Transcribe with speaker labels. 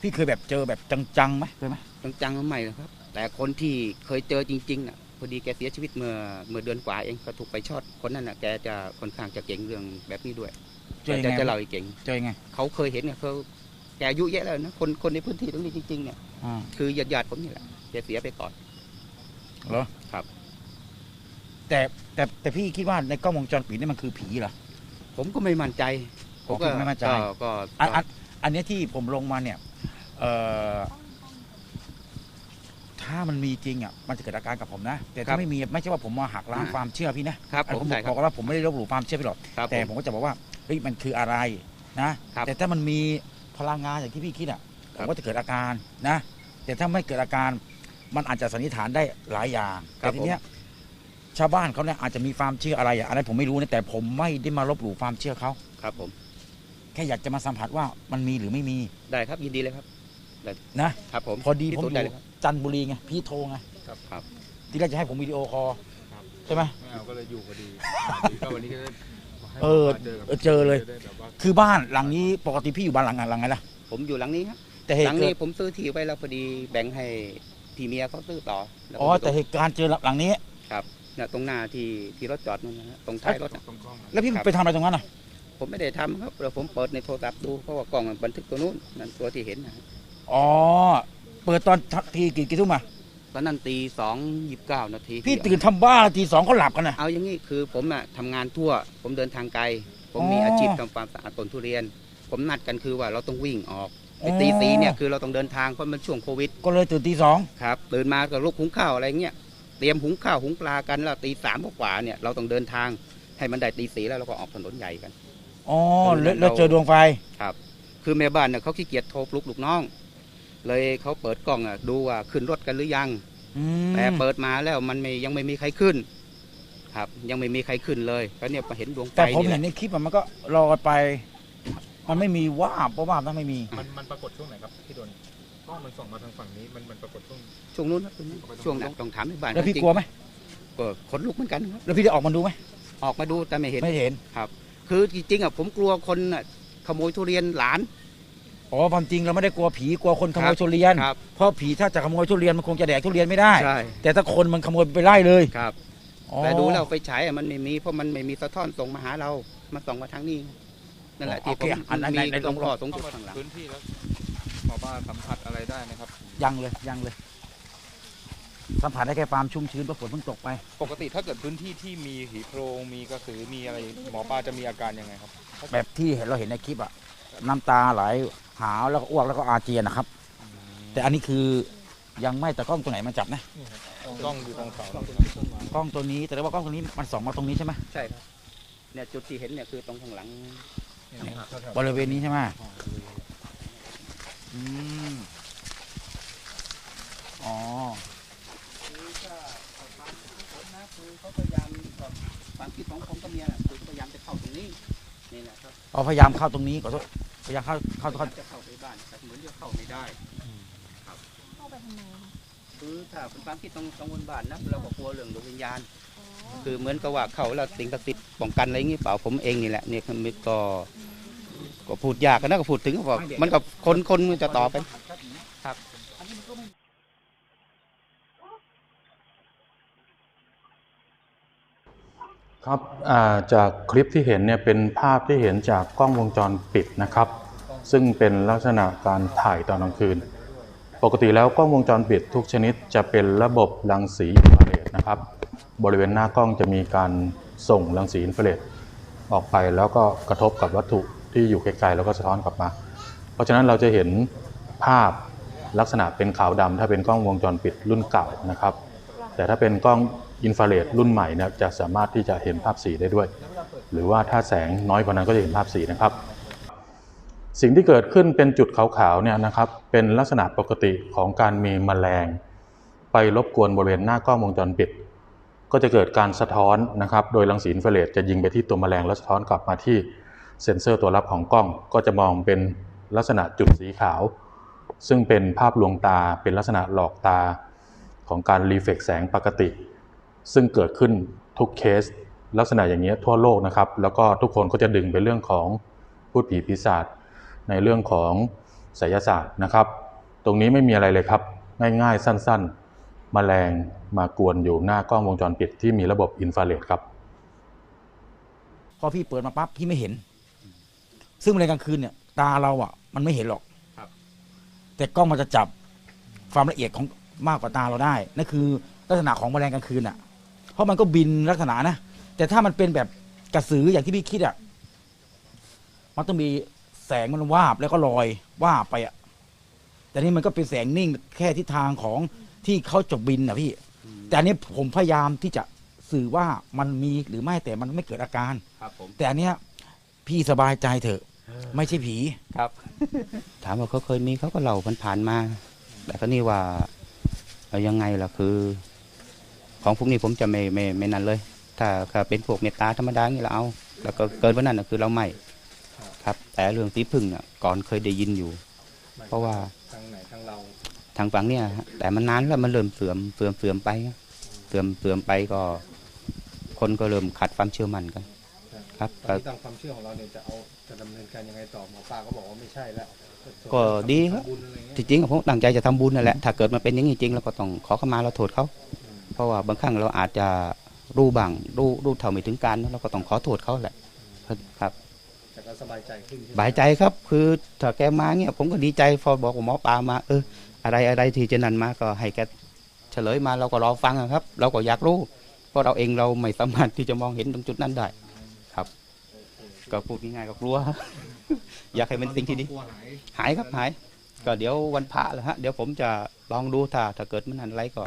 Speaker 1: พี่เคยแบบเจอแบบจังๆไหมเคยไหม
Speaker 2: จังๆไม่หรอกครับ แต่คนที่เคยเจอจริงๆน่ะพอดีแกเสียชีวิตเมื่อเมื่อเดือนกว่าเองก็ถูกไปช็อตคนนั้นน่ะแกจะค่อนข้างจะเก่งเรื่องแบบนี้ด้วย
Speaker 1: เจอยัง
Speaker 2: แก
Speaker 1: ไง
Speaker 2: จะเล่าให้เก่ง
Speaker 1: เจอยังไง
Speaker 2: เขาเคยเห็นเนี่ยเขาแกอายุเยอะแล้วนะคนคนในพื้นที่ตรงนี้จริงๆเนี่ย
Speaker 1: อ่า
Speaker 2: คือญาติๆผมนี่แหละแกเสียไปก่อน
Speaker 1: เหรอ
Speaker 2: ครับ
Speaker 1: แต่แต่แต่พี่คิดว่าในกล้องวงจรปิดนี่มันคือผีเหรอ
Speaker 2: ผมก็ไม่มั่นใจผม
Speaker 1: อ๋อคุณไม่มั่นใจ
Speaker 2: ก็ก็
Speaker 1: อัน
Speaker 2: ก็
Speaker 1: อันอันเนี้ยที่ผมลงมาเนี่ยเอ่อ ถ้ามันมีจริงอะมันจะเกิดอาการกับผมนะ แต่ถ้าไม่มีไม่ใช่ว่าผมมาหักล้างความเชื่อพี่นะครับอัน
Speaker 2: ผ
Speaker 1: ผมม
Speaker 2: ใช่ครับ
Speaker 1: บอกว่าผมไม่ได้ลบหลู่ความเชื่อพี่หรอก
Speaker 2: ครับ
Speaker 1: แต่
Speaker 2: ผ
Speaker 1: ผมมก็จะบอกว่าเฮ้ยมันคืออะไรนะ
Speaker 2: ครับ
Speaker 1: แต่ถ้ามันมีพลังงานอย่างที่พี่คิดอะผ
Speaker 2: ครั
Speaker 1: ม
Speaker 2: บ
Speaker 1: ก็จะเกิดอาการนะ แต่ถ้าไม่เกิดอาการมันอาจจะสันนิษฐานได้หลายอย่าง
Speaker 2: ครั
Speaker 1: แต่
Speaker 2: บ
Speaker 1: ทีเนี้ยชาวบ้านเขาเนี่ยอาจจะมีความเชื่ออะไรอะอันนั้นผมไม่รู้นะแต่ผมไม่ได้มาลบหลู่ความเชื่อเขา
Speaker 2: ครับผม
Speaker 1: แค่อยากจะมาสัมผัสว่ามันมีหรือไม่มี
Speaker 2: ได้ครับยินดีเลยครับ
Speaker 1: นะ
Speaker 2: ครับผม
Speaker 1: พอดี
Speaker 2: พิ
Speaker 1: ผม
Speaker 2: สูจน์
Speaker 1: อ
Speaker 2: ได้
Speaker 1: ยู่
Speaker 2: เลยครับ
Speaker 1: จันทบุรีไงพี่โทรไง
Speaker 2: ครับครับ
Speaker 1: ทีแรกจะให้ผมวิดีโอคอล
Speaker 3: ครับ
Speaker 1: ใช่ไหม
Speaker 3: ไม่เอาก็เลยอยู่พอดีก็วันนี้ก็ได้ให้
Speaker 1: เออ
Speaker 3: มาเจอกับ
Speaker 1: เออเจอเลย
Speaker 3: จะได้แบบว่า
Speaker 1: คือบ้านหลังนี้ปกติพี่อยู่บ้านหลังไหนหลังไหนล่ะ
Speaker 2: ผมอยู่หลังนี้ครับ
Speaker 1: แต่เห
Speaker 2: ห
Speaker 1: ตุ
Speaker 2: ลัง
Speaker 1: เกิ
Speaker 2: นี้
Speaker 1: ด
Speaker 2: ผมซื้อที่ไว้แล้วพอดีแบ่งให้พี่เมียเขาซื้อต่อแล้วผม
Speaker 1: อ๋อแต่เหตุการณ์เจอหลังนี้
Speaker 2: เนี่ยตรงหน้าที่ที่รถจอดนั่นนะฮะตรงท้ายรถน่ะ
Speaker 3: ตรงกล้องนะ
Speaker 1: แล้วพี่
Speaker 2: ครับ
Speaker 1: ไปทำอะไรตรงนั้นอะ
Speaker 2: ผมไม่ได้ทำครับเราผมเปิดในโทรศัพท์ดูเพราะว่ากล้องมันบันทึกตัวนู้นนั่นตัวที่เห็นนะฮะ
Speaker 1: อ๋อ เปิดตอนทีกี่กี่ทุ่มอะ
Speaker 2: ตอนนั้นตีสองยี่สิบเก้านาที
Speaker 1: พี่ตื่นทำบ้าทีสองเขาหลับกันนะ
Speaker 2: เอาอย่างนี้คือผมอะทำงานทั่ว ผมเดินทางไกล ผมมี
Speaker 1: อ๋ออ
Speaker 2: อาชีพทำความสะอาดต้นทุเรียน ผมนัดกันคือว่าเราต้องวิ่งออกไอ้
Speaker 1: อ๋อ
Speaker 2: ตีสีเนี่ยคือเราต้องเดินทางเพราะมันช่วงโควิด
Speaker 1: ก็เลยตื่นตีสอง
Speaker 2: ครับตื่นมาก็ลุกหุงข้าวอะไรเงี้ยเตรียมหุงข้าวหุงปลากันแล้วตีสามกว่าๆเนี่ยเราต้องเดินทางให้มันได้ตีสีแล้วเราก็ออกถนนใหญ่กัน
Speaker 1: อ๋อแล้ว
Speaker 2: เรา
Speaker 1: แล้วเจอดวงไฟ
Speaker 2: ครับ คือแม่บ้านเนี่ยเขาขี้เกียจโทรปลุกลูกน้อง เลยเขาเปิดกล้องอะดูว่าขึ้นรถกันหรือยัง
Speaker 1: อืม
Speaker 2: แต่เปิดมาแล้วมันไม่ยังไม่มีใครขึ้น ครับ ยังไม่มีใครขึ้นเลยก็เนี่ยมาเห็นดวงไฟ
Speaker 1: แต่ผม
Speaker 2: นี่แห
Speaker 1: เห็
Speaker 2: ละ
Speaker 1: นในคลิปอะมันก็รอไป มันไม่มีว่าบเพราะว่ามันไม่มี
Speaker 3: มันมันปรากฏช่วงไหนครับพี่ดนกล้องมันส่องมาทางฝั่งนี้มันมันปรากฏช่วง
Speaker 2: ช่วงนู้นครับช่วงนั้นต้องถามแม่บ้าน
Speaker 1: แล้วพี่
Speaker 2: จริง
Speaker 1: กลัวไหม
Speaker 2: ก็ขนลุกเหมือนกันครับ
Speaker 1: แล้วพี่ได้ออกมาดูไหม
Speaker 2: ออกมาดูแต่ไม่เห็น
Speaker 1: ไม่เห็น
Speaker 2: คือจริงๆอะผมกลัวคนน่ะขโมยทุเรียนหลาน
Speaker 1: อ๋อความจริงเราไม่ได้กลัวผีกลัวคนขโม
Speaker 2: ครั
Speaker 1: ย
Speaker 2: บ
Speaker 1: ทุเรียน
Speaker 2: ครับ
Speaker 1: เพราะผีถ้าจะขโมยทุเรียนมันคงจะแดกทุเรียนไม่ได้
Speaker 2: ใช่
Speaker 1: แต่ถ้าคนมันขโมยไปไล่เลย
Speaker 2: ครับ
Speaker 1: อ๋อ
Speaker 2: แต่ดูแล้วไฟฉายอะมันไม่มีเพราะมันไม่มีสะท้อนส่งมาหาเรามาส่องมาทางนี้นั่นแหละที่
Speaker 1: โอ
Speaker 2: ผ
Speaker 1: เค
Speaker 2: ม
Speaker 1: อันนั้น
Speaker 2: มี
Speaker 1: ใน
Speaker 2: ต
Speaker 1: ต
Speaker 2: ร
Speaker 1: รงง
Speaker 2: ข้อตรงจุด
Speaker 3: เข้ามา
Speaker 2: ข้างหลัง
Speaker 3: พื้นที่แล้วหมอปลาสัมผัสอะไรได้ไหมครับ
Speaker 1: ยังเลยยังเลย สัมผัสได้แค่ความชุ่มชื้นเพราะฝนเพิ่งตกไป
Speaker 3: ปกติถ้าเกิดพื้นที่ที่มีหีโพรงมีกระสือมีอะไรหมอปลาจะมีอาการยังไงครับ
Speaker 1: แบบที่เห็นเราเห็นในคลิปอะ น้ำตาไหลหาวแล้วก็อ้วกแล้วก็อาเจียนนะครับ แต่อันนี้คือยังไม่แต่กล้องตัวไหนมันจับนะ
Speaker 3: กล้องอยู่ตรงเสาก
Speaker 1: ล้องตัวนี้แต่ว่ากล้องตัวนี้มันส่องมาตรงนี้ใช่ไหม
Speaker 2: ใช่ครับเนี่ยจุดที่เห็นเนี่ยคือตรงข้างหลัง
Speaker 1: บริเวณนี้ใช่ไหมอืมอ๋อ
Speaker 2: คือเขาพยายามแบบความคิดของผมกับเมียน่ะคือพยายามจะเข้าตรงนี้นี่แหละครับ
Speaker 1: เอาพยายามเข้าตรงนี้ขอโทษ พยายามเข้าเข้าเข้า
Speaker 2: จะเข้าไปบ้านแต่เหมือนจะเข้าไม่ได้
Speaker 4: เข้าไปทำไมคะ
Speaker 2: คือถ้าเป็นความคิดของของคนบ้านนะเราก็กลัวเรื่องดวงวิญญาณ
Speaker 4: อ๋อ
Speaker 2: คือเหมือนกับว่าเขาแล้วสิ่งศักดิ์สิทธิ์ป้องกันอะไรอย่างงี้เปล่าผมเองนี่แหละเนี่ยคือมันก็ก็พูดยากกันนะก็พูดถึงก็บอกมันกับคนคนมันจะต่อไป
Speaker 5: ครับจากคลิปที่เห็นเนี่ยเป็นภาพที่เห็นจากกล้องวงจรปิดนะครับ ซึ่งเป็นลักษณะการถ่ายตอนกลางคืน ปกติแล้วกล้องวงจรปิดทุกชนิดจะเป็นระบบรังสีอินฟราเรดนะครับ บริเวณหน้ากล้องจะมีการส่งรังสีอินฟราเรดออกไปแล้วก็กระทบกับวัตถุที่อยู่ไกลๆแล้วก็สะท้อนกลับมา เพราะฉะนั้นเราจะเห็นภาพลักษณะเป็นขาวดำถ้าเป็นกล้องวงจรปิดรุ่นเก่านะครับ แต่ถ้าเป็นกล้อง อินฟราเรดรุ่นใหม่นี่ยจะสามารถที่จะเห็นภาพสีได้ด้วย หรือว่าถ้าแสงน้อยกว่านั้นก็จะเห็นภาพสีนะครับ สิ่งที่เกิดขึ้นเป็นจุดขาวๆเนี่ยนะครับเป็นลักษณะปกติของการมีแมลง ไปรบกวนบริเวณหน้ากล้องวงจรปิด ก็จะเกิดการสะท้อนนะครับ โดยรังสีอินฟราเรดจะยิงไปที่ตัวแมลงแล้วสะท้อนกลับมาที่เซ็นเซอร์ตัวรับของกล้อง ก็จะมองเป็นลักษณะจุดสีขาว ซึ่งเป็นภาพลวงตาเป็นลักษณะหลอกตาของการรีเฟกแสงปกติ ซึ่งเกิดขึ้นทุกเคส ลักษณะอย่างนี้ยทั่วโลกนะครับ แล้วก็ทุกคนก็จะดึงไปเรื่องของพูดผีปีศาจในเรื่องของไสยศาสตร์นะครับ ตรงนี้ไม่มีอะไรเลยครับ ง่ายๆ สั้นๆแมลงมากวนอยู่หน้ากล้องวงจรปิดที่มีระบบอินฟราเรดครับ
Speaker 1: พอพี่เปิดมาปั๊บพี่ไม่เห็น ซึ่งในกลางคืนเนี่ยตาเราอะ มันไม่เห็นหรอก
Speaker 3: ครับ
Speaker 1: แต่กล้องมันจะจับความละเอียดของมากกว่าตาเราได้นั่นคือลักษณะของแมลงกลางคืนอะ เพราะมันก็บินลักษณะนะ แต่ถ้ามันเป็นแบบกระสืออย่างที่พี่คิดอะ มันต้องมีแสงมันวาบแล้วก็ลอย วาบไปอะ แต่นี่มันก็เป็นแสงนิ่งแค่ทิศทางของที่เขาจะบินนะพี่ แต่อันนี้ผมพยายามที่จะสื่อว่ามันมีหรือไม่แต่มันไม่เกิดอาการ
Speaker 2: ครับผม
Speaker 1: แต่อันเนี้ยพี่สบายใจเถอะ ไม่ใช่ผี
Speaker 2: ครับ ถามว่าเขาเคยมีเขาก็เล่าผ่านๆมา แต่ก็นี่ว่าเอายังไงล่ะคือ ของพวกนี้ผมจะไม่ไม่ไม่นั่นเลย ถ้าถ้าเป็นพวกเมตตาธรรมดาอย่างนี้เราเอา แล้วก็เกินกว่านั้นน่ะคือเราไม่ครับ แต่เรื่องสีพึ่งน่ะก่อนเคยได้ยินอยู่ เพราะว่า
Speaker 3: ทางไหนทางเรา
Speaker 2: ทางฝั่งเนี่ยฮะแต่มันนานแล้วมันเริ่มเสื่อมเสื่อมเสื่อมไปเสื่อมเสื่อมไปก็ คนก็เริ่มขาดความเชื่อมั่นกัน ครับ
Speaker 3: ตอนนี้ตามความเชื่อของเราเนี่ยจะเอาจะดำเนินการยังไงต่อหมอปลาก็บอกว่าไม่ใช่แล้ว
Speaker 2: ก็ดีครับ
Speaker 3: ทำบุญอะไรเงี้ย
Speaker 2: ที่จริงอะผมตั้งใจจะทำบุญนั่นแหละถ้าเกิดมันเป็นอย่างนี้จริงเราก็ต้องขอขมาเราโทษเขา เพราะว่าบางครั้งเราอาจจะรู้บ้างรู้รู้เท่าไม่ถึงการนะเราก็ต้องขอโทษเขาแหละครับ
Speaker 3: แต่ก็สบายใจขึ้นใช่ไหม
Speaker 2: บายใจครับ คือถ้าแกมาเนี่ย ผมก็ดีใจพอบอกว่าหมอปลามา เออ อะไรอะไรที่จะนั่นมาก็ให้แกเฉลยมาเราก็รอฟังอะครับ เราก็อยากรู้ เพราะเราเองเราไม่สามารถที่จะมองเห็นตรงจุดนั้นได้ ครับ ก็พูดง่ายๆก็กลัว อยากให้เป็นสิ่งที่ดี
Speaker 3: กลัวหาย
Speaker 2: หายครับหาย ก็เดี๋ยววันพระแหละฮะเดี๋ยวผมจะลองดูถ้าถ้าเกิดมันอะไรก็